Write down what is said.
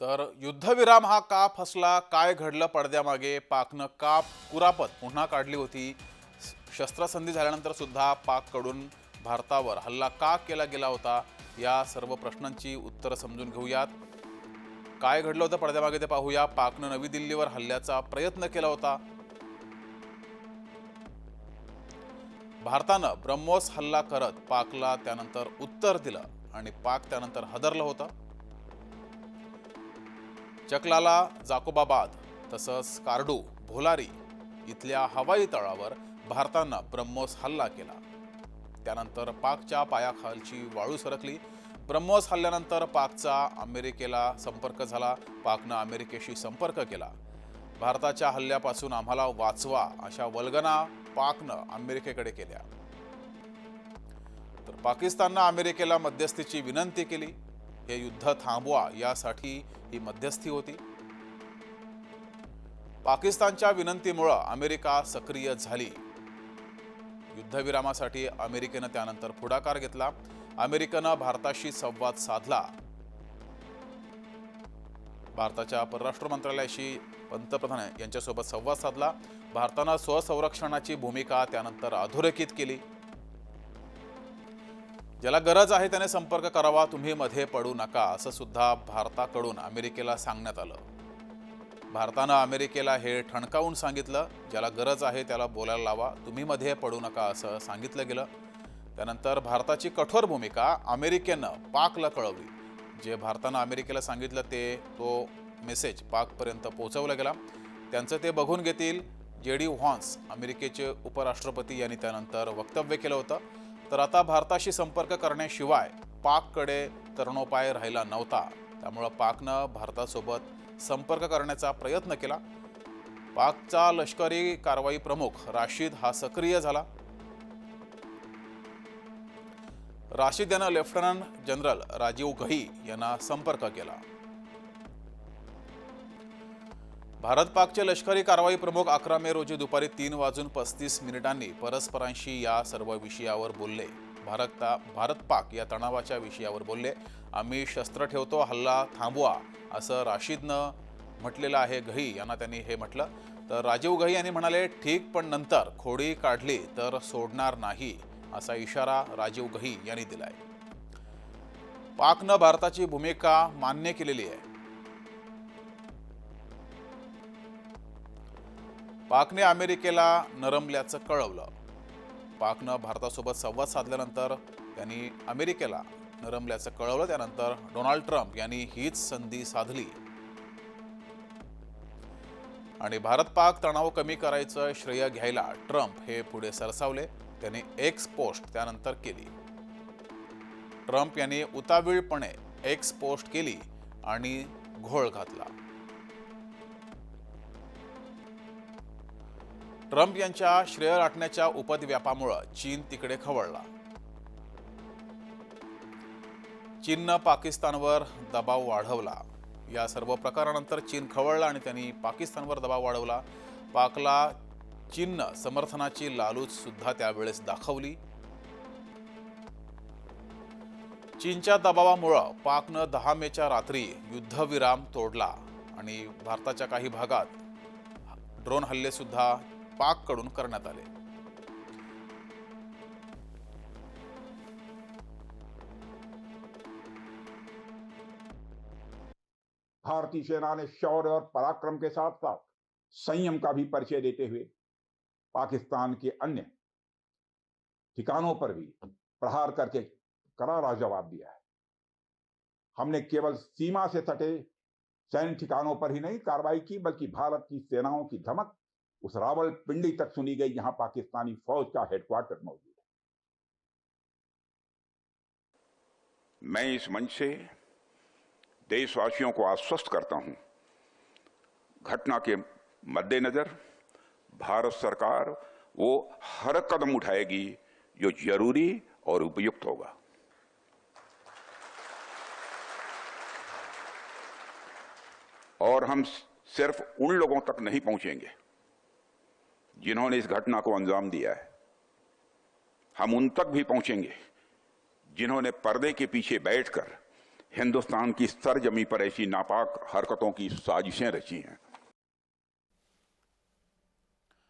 तर युद्धविराम हा का फसला काय घडलं पडद्यामागे? पाकनं का कुरापत. पुन्हा काढली होती. शस्त्रसंधी झाल्यानंतर सुद्धा पाककडून भारतावर हल्ला का केला गेला होता? या सर्व प्रश्नांची उत्तरं समजून घेऊयात. काय घडलं होतं पडद्यामागे ते पाहूया. पाकनं नवी दिल्लीवर हल्ल्याचा प्रयत्न केला होता. भारतानं ब्रह्मोस हल्ला करत पाकला त्यानंतर उत्तर दिलं आणि पाक त्यानंतर हदरलं होतं. चकलाला जाकोबाबाद तसंच कार्डू भोलारी इथल्या हवाई तळावर भारतानं ब्रह्मोस हल्ला केला. त्यानंतर पाकच्या पायाखालची वाळू सरकली. ब्रह्मोस हल्ल्यानंतर पाकचा अमेरिकेला संपर्क झाला. पाकनं अमेरिकेशी संपर्क केला. भारताच्या हल्ल्यापासून आम्हाला वाचवा अशा वल्गना पाकनं अमेरिकेकडे केल्या. तर पाकिस्ताननं अमेरिकेला मध्यस्थीची विनंती केली. हे युद्ध थांबवा यासाठी ही मध्यस्थी होती. पाकिस्तानच्या विनंतीमुळं अमेरिका सक्रिय झाली. युद्धविरामासाठी अमेरिकेनं त्यानंतर पुढाकार घेतला. अमेरिकेनं भारताशी संवाद साधला. भारताच्या परराष्ट्र मंत्रालयाशी पंतप्रधान यांच्यासोबत संवाद साधला. भारतानं स्वसंरक्षणाची भूमिका त्यानंतर अधोरेखित केली. ज्याला गरज आहे त्याने संपर्क करावा तुम्ही मध्ये पडू नका असं सुद्धा भारताकडून अमेरिकेला सांगण्यात आलं. भारतानं अमेरिकेला हे ठणकावून सांगितलं ज्याला गरज आहे त्याला बोलायला लावा तुम्ही मध्ये पडू नका असं सांगितलं गेलं. त्यानंतर भारताची कठोर भूमिका अमेरिकेनं पाकला कळवली. जे भारतानं अमेरिकेला सांगितलं ते तो मेसेज पाकपर्यंत पोहोचवला गेला. त्यांचं ते बघून घेतील. जे डी व्हॉन्स अमेरिकेचे उपराष्ट्रपती यांनी त्यानंतर वक्तव्य केलं होतं. तर आता भारताशी संपर्क करण्याशिवाय पाककडे तरणोपाय राहिला नव्हता. त्यामुळं पाकनं भारतासोबत संपर्क करण्याचा प्रयत्न केला. पाकचा लष्करी कारवाई प्रमुख राशीद हा सक्रिय झाला. राशीद यानं लेफ्टनंट जनरल राजीव घई यांना संपर्क केला. भारत पाकचे लष्करी कारवाई प्रमुख अकरा मे रोजी दुपारी तीन वाजून पस्तीस मिनिटांनी परस्परांशी या सर्व विषयावर बोलले. भारत भारत पाक या तणावाच्या विषयावर बोलले. आम्ही शस्त्र ठेवतो हल्ला थांबवा असं राशीदनं म्हटलेलं आहे घई. यांना त्यांनी हे म्हटलं. तर राजीव घई यांनी म्हणाले ठीक पण नंतर खोडी काढली तर सोडणार नाही असा इशारा राजीव घई यांनी दिलाय. पाकनं भारताची भूमिका मान्य केलेली आहे. पाकने अमेरिकेला नरमल्याचं कळवलं. पाकनं भारतासोबत संवाद साधल्यानंतर त्यांनी अमेरिकेला नरमल्याचं कळवलं. त्यानंतर डोनाल्ड ट्रम्प यांनी हीच संधी साधली. आणि भारत पाक तणाव कमी करायचं श्रेय घ्यायला ट्रम्प हे पुढे सरसावले. त्यांनी एक्स पोस्ट त्यानंतर केली. ट्रम्प यांनी उतावीळपणे एक्स पोस्ट केली आणि घोळ घातला. ट्रम्प यांच्या श्रेय राखण्याच्या उपद्व्यापामुळं चीन तिकडे खवळला. चीननं पाकिस्तानवर दबाव वाढवला. या सर्व प्रकारानंतर चीन खवळला आणि त्यांनी पाकिस्तानवर दबाव वाढवला. पाकला चीननं समर्थनाची लालूच सुद्धा त्यावेळेस दाखवली. चीनच्या दबावामुळं पाकनं दहा मेच्या रात्री युद्धविराम तोडला आणि भारताच्या काही भागात ड्रोन हल्लेसुद्धा पाककडून करण्यात आले. भारतीय सेना ने शौर्य और पराक्रम के साथ साथ संयम का भी परिचय देते हुए पाकिस्तान के अन्य ठिकानों पर भी प्रहार करके करारा जवाब दिया है। हमने केवल सीमा से सटे सैन्य ठिकानों पर ही नहीं कार्रवाई की, बल्कि भारत की सेनाओं की धमक उस रावल पिंडी तक सुनी गई जहाँ पाकिस्तानी फौज का हेडक्वार्टर मौजूद है। मैं इस मंच से देशवासियों को आश्वस्त करता हूँ, घटना के मद्देनजर भारत सरकार वो हर कदम उठाएगी जो ज़रूरी और उपयुक्त होगा। और हम सिर्फ़ उन लोगों तक नहीं पहुँचेंगे जिन्होंने इस घटना को अंजाम दिया है, हम उन तक भी पहुँचेंगे जिन्होंने पर्दे के पीछे बैठकर हिंदुस्तान की सरजमी पर ऐसी नापाक हरकतों की साजिशें रची हैं।